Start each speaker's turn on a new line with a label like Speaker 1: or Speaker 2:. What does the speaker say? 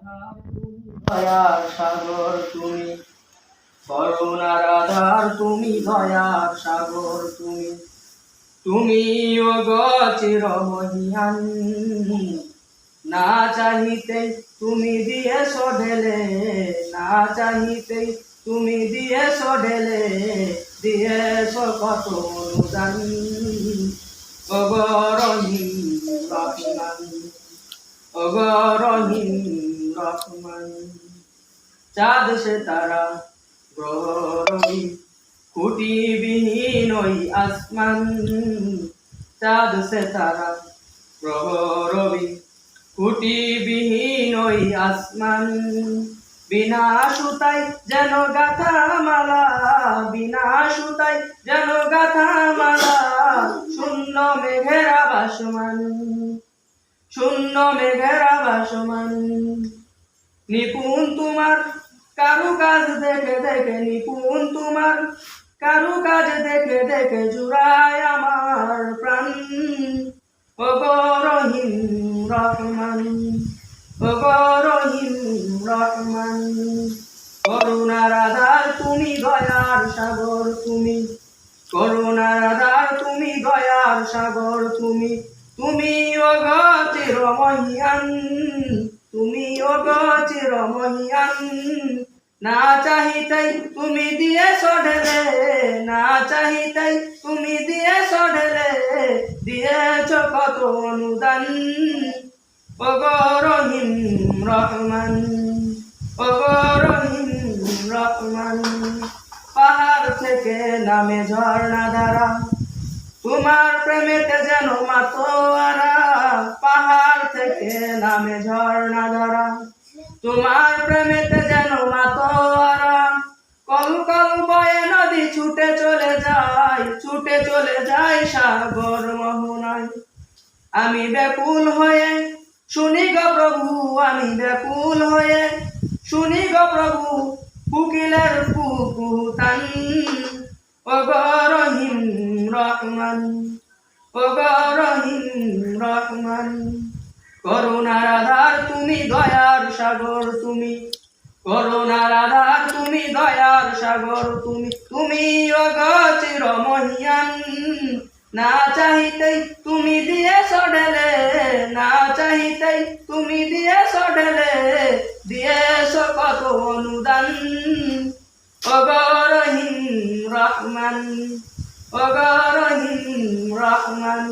Speaker 1: দয়ার সাগর তুমি করুণার আধার তুমি, দয়ার সাগর তুমি। তুমি অগচির মহিয়ান না চাহিতে তুমি দিয়েছ ঢেলে না চাহিতে তুমি দিয়েছ ঢেলে দিয়েছ কত অনুদান। অগরহীন অগরহীন চাঁদ সে তারা গ্রহরবি খুঁটিবিহীন ওই আসমান। চাঁদ সে তারা গ্রহরবি খুঁটিবিহীন ওই আসমান। বিনা সুতাই যেন গাথা মালা বিনা সুতাই যেন গাথা মালা শূন্য মেঘেরা বাসমান শূন্য মেঘেরা বাসমান নিপুণ তোমার কারু কাজ দেখে দেখে নিপুণ তোমার, কারু কাজ দেখে দেখে জুড়ায় আমার প্রাণ। অগরহিম রহমান অগরহিম রহমান, করুণার আধার তুমি, দয়ার সাগর তুমি, করুণার আধার তুমি, দয়ার সাগর তুমি তুমি অগতির মহিয়ান তুমি অগচির মহিয়ান না চাহিতাই তুমি দিয়ে সঢেলে, না চাহিতাই তুমি দিয়ে সঢেলে, দিয়েছ কত অনুদান। অগরহিম রহমান অগরহিম রহমান, পাহাড় থেকে নামে ঝর্ণা দ্বারা, তোমার প্রেমেতে যেন মাতোয়ারা, পাহাড় থেকে নামে ঝর্ণা ধরা তোমার প্রেমেতে ছুটে চলে যায় সাগর মোহনায়। আমি ব্যাকুল হয়ে, শুনি গো প্রভু, আমি ব্যাকুল হয়ে, শুনি গো প্রভু কুকিলের কুকুতান। অগরহিম রহমান অগরহিম রহমান, করুণার আধার তুমি দয়ার সাগর তুমি করুণার আধার তুমি দয়ার সাগর, তুমি তুমি অগচির মহিয়ান না চাহিতেই তুমি দিয়ে সডেলে না চাহিতেই তুমি দিয়ে সডেলে দিয়ে কত অনুদান। অগরহিম রহমান অগরহিম রহমান